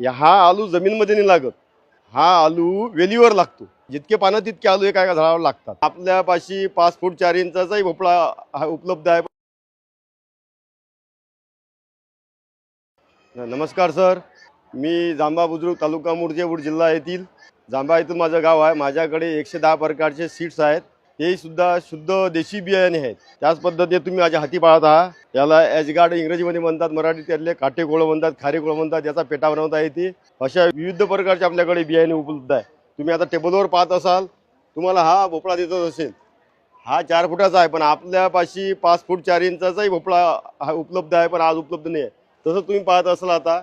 या हा आलू जमीनमध्ये नाही लागत. हा आलू वेलीवर लागतो. जितके पानं तितके आलू एका एका झाडावर लागतात. आपल्यापाशी पाच फूट चार इंचाचाही भोपळा हा उपलब्ध आहे. नमस्कार सर. मी जांबा बुद्रुक तालुका मुर्जेपूर जिल्हा येथील. जांबा येथून माझं गाव आहे. माझ्याकडे एकशे दहा प्रकारचे सीट्स आहेत. हे सुद्धा शुद्ध देशी बियाणे आहेत. त्याच पद्धतीने तुम्ही माझ्या हाती पाळत आहात. याला एजगार्ड इंग्रजीमध्ये म्हणतात मराठीत त्यातले काटेकोळं म्हणतात खारेकोळं म्हणतात याचा पेटा बनवता येते. अशा विविध प्रकारचे आपल्याकडे बियाणे उपलब्ध आहे. तुम्ही आता टेबलवर पाहत असाल तुम्हाला हा भोपळा देतच असेल. हा चार फुटाचा आहे पण आपल्यापाशी पाच फूट चार इंचाचाही भोपळा हा उपलब्ध आहे पण आज उपलब्ध नाही आहे. तसं तुम्ही पाहत असाल आता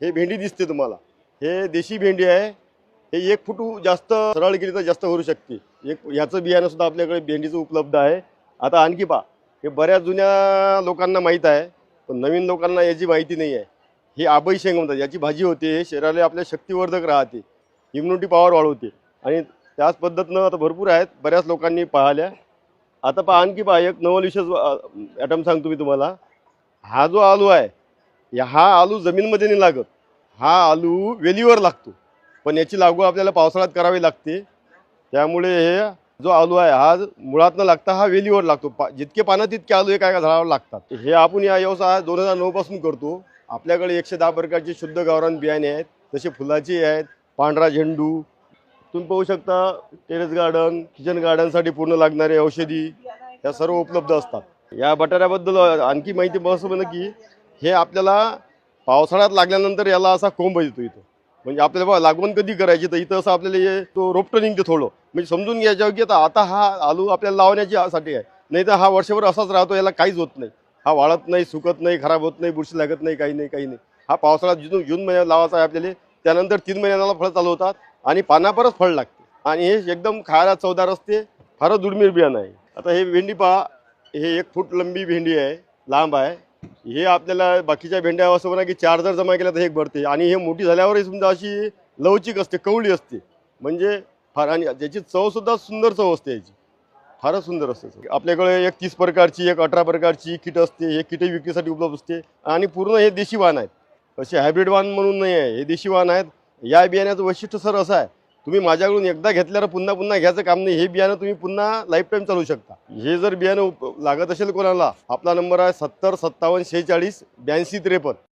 हे भेंडी दिसते तुम्हाला. हे देशी भेंडी आहे. हे एक फुटू जास्त सरळ गेली तर जास्त होऊ शकते. एक ह्याचं बियाणं सुद्धा आपल्याकडे भेंडीचं उपलब्ध आहे. आता आणखी पहा हे बऱ्याच जुन्या लोकांना माहीत आहे पण नवीन लोकांना याची माहिती नाही आहे. हे आबई शेंग म्हणतात याची भाजी होते हे शरीराला आपल्या शक्तिवर्धक राहते इम्युनिटी पॉवर वाढवते. आणि त्याच पद्धतीनं आता भरपूर आहेत बऱ्याच लोकांनी पाहिल्या. आता पहा आणखी पहा एक नवल विशेष ॲटम सांगतो मी तुम्हाला. हा जो आलू आहे या हा आलू जमीनमध्ये नाही लागत. हा आलू वेलीवर लागतो. पण याची लागवड आपल्याला पावसाळ्यात करावी लागते. त्यामुळे हे जो आलू आहे हा मुळात न लागता हा वेलीवर लागतो. पा जितके पानं तितके आलू एका एका झाडावर लागतात. हे आपण या व्यवसाय दोन हजार नऊपासून करतो. आपल्याकडे एकशे दहा प्रकारची शुद्ध गावरान बियाणे आहेत. जसे फुलाची आहेत पांढरा झेंडू. तुम्ही पाहू शकता टेरेस गार्डन किचन गार्डनसाठी पूर्ण लागणारे औषधी या सर्व उपलब्ध असतात. या बटाट्याबद्दल आणखी माहिती बस म्हणजे की हे आपल्याला पावसाळ्यात लागल्यानंतर याला असा कोंब येतो इथं. म्हणजे आपल्याला बघा लागवण कधी करायची? तर इथं असं आपल्याला हे तो रोपटं निघते थोडं. म्हणजे समजून घ्यायच्या की आता आता हा आलू आपल्याला लावण्याच्यासाठी साठी आहे. नाही तर हा वर्षभर असाच राहतो याला काहीच होत नाही. हा वाळत नाही सुकत नाही खराब होत नाही बुरशी लागत नाही काही नाही काही नाही. हा पावसाळा जून जून महिन्यात लावायचा आहे आपल्याला त्यानंतर तीन महिन्याला फळं चालू होतात आणि पानापरच फळ लागते. आणि हे एकदम खायला चवदार असते फारच दुर्मिळ बियाणं आहे. आता हे भेंडी पहा हे एक फूट लंबी भेंडी आहे लांब आहे. हे आपल्याला बाकीच्या भेंड्या असं म्हणा की चार जर जमा केल्या तर एक भरते. आणि हे मोठी झाल्यावरही समजा अशी लवचिक असते कवळी असते. म्हणजे फार आणि त्याची चवसुद्धा सुंदर चव असते याची. फारच सुंदर असते आपल्याकडे एक तीस प्रकारची एक अठरा प्रकारची किट असते हे किटही विक्रीसाठी उपलब्ध असते. आणि पूर्ण हे देशी वाहन आहेत. असे हायब्रिड वाहन म्हणून नाही आहे. हे देशी वाहन आहेत. या बियाण्याचं वैशिष्ट्य सर असं आहे. तुम्ही माझ्याकडून एकदा घेतल्यावर पुन्हा पुन्हा घ्यायचं काम नाही. हे बियाणं तुम्ही पुन्हा लाईफ टाईम चालू शकता. हे जर बियाणं उप- लागत असेल कोणाला आपला नंबर आहे सत्तर सत्तावन्न शेहेचाळीस ब्याऐंशी त्रेपन्न.